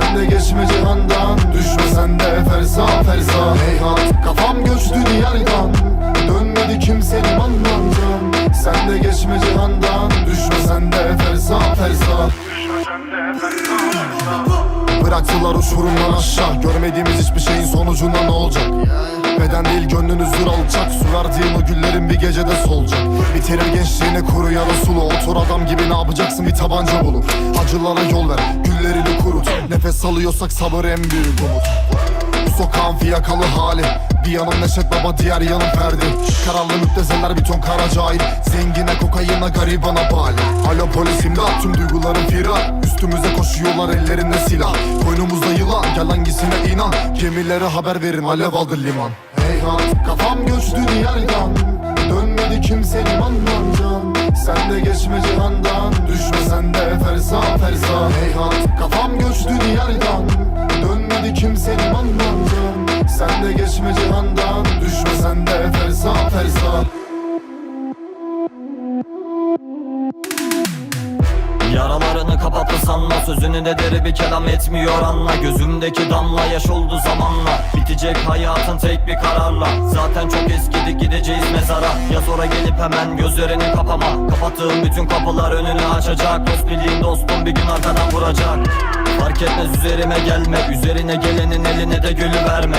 Sen de geçme cihandan Düşme sen de fersa fersa Heyhat kafam göçtü diyardan Dönmedi kimse limandan can Sen de geçme cihandan Düşme sen de fersa fersa Düşme sen de fersa Bıraktılar uçurumdan aşağı. Görmediğimiz hiçbir şeyin sonucunda ne olacak? Beden değil gönlünüz dur alacak. Su verdiğim o güllerin bir gecede solacak. Bitirir gençliğini kuru ya da sulu. Otur adam gibi ne yapacaksın? Bir tabanca bulup Acılara yol ver güllerini kurut. Nefes alıyorsak sabır en büyük umut. Bu sokağın fiyakalı hali. Bir yanım Neşet Baba diğer yanım Ferdi. Kararlı müptezeler bir ton kara cahil. Zengine kokayına garibana bali. Alo polis imdat. Tüm duygularım firar. Üstümüze koşuyorlar ellerinde silah gel hangisine inan? Gemilere haber verin alev aldı liman. Heyhat kafam göçtü diyardan Dönmedi kimsenin anlamdan. Sen de geçme cihandan. Düşme sen de ferza ferza Heyhat kafam göçtü diyardan Kapattı sanma Sözünü de deri bir kelam etmiyor anla. Gözümdeki damla yaş oldu zamanla. Bitecek hayatın tek bir kararla. Zaten çok eskidi gideceğiz mezara. Yaz ora gelip hemen gözlerini kapama. Kapattığım bütün kapılar önünü açacak. Dost bildiğin dostum bir gün arkadan vuracak. Fark etmez üzerime gelme. Üzerine gelenin eline de gülü verme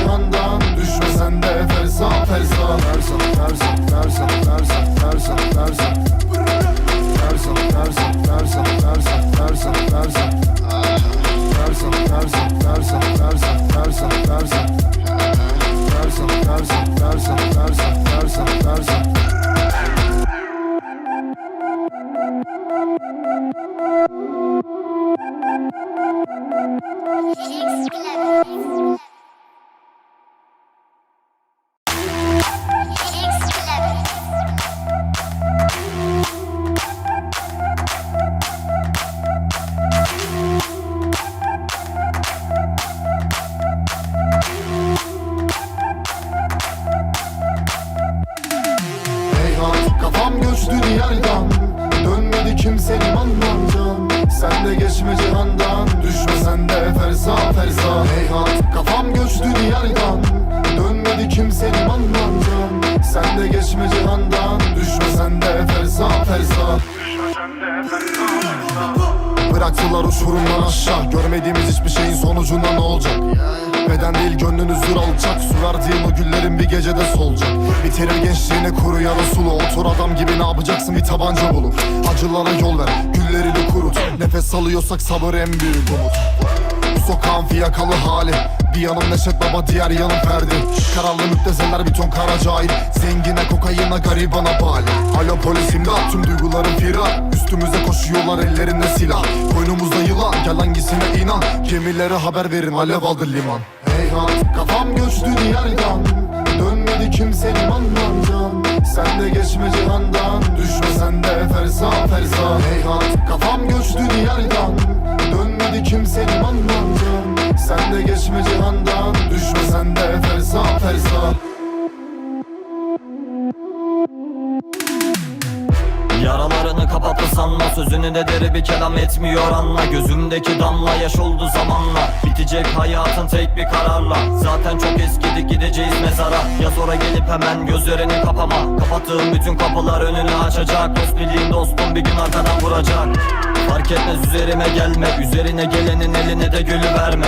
Persona, persona, Kafam göçtü diyardan. Dönmedi kimsenin anlamcan Sen de geçme cihandan. Düşme sen de ferza ferza Heyhat kafam göçtü diyardan. Dönmedi kimsenin anlamcan Sen de geçme cihandan. Düşme sen de ferza ferza Bıraktılar uçurumdan aşağı. Görmediğimiz hiçbir şeyin sonucunda ne olacak? Beden değil gönlünüz dur alacak. Su o güllerin bir gecede solacak. Bitirir gençliğini kuru ya da sulu. Otur adam gibi ne yapacaksın? Bir tabanca bulup Acılara yol ver güllerini kurut. Nefes alıyorsak sabır en büyük umut sokağın fiyakalı hali. Bir yanım Neşet Baba diğer yanım Ferdi. Kararlı müptezeler bir ton kara cahil. Zengine kokayına garibana bali. Alo polis imdat. Tüm duygularım firar. Üstümüze koşuyorlar ellerinde silah. Koynumuzda yılan. Gel hangisine inan? Gemilere haber verin alev aldı liman. Heyhat kafam göçtü diyardan. Dönmedi kimsenin anlamdan Sen de geçme cihandan. Düşme sen de ferza ferza Heyhat kafam göçtü diyardan. Dönmedi anlamdan Sen de geçme cihandan Düşme sen de ferza ferza Yaralarını kapattı sanma Sözünü de deri bir kelam etmiyor anla. Gözümdeki damla yaş oldu zamanla. Bitecek hayatın tek bir kararla. Zaten çok eskidi gideceğiz mezara. Yaz ora gelip hemen gözlerini kapama. Kapattığım bütün kapılar önünü açacak. Dost bildiğin dostum bir gün arkadan vuracak. Fark etmez üzerime gelme. Üzerine gelenin eline de gülü verme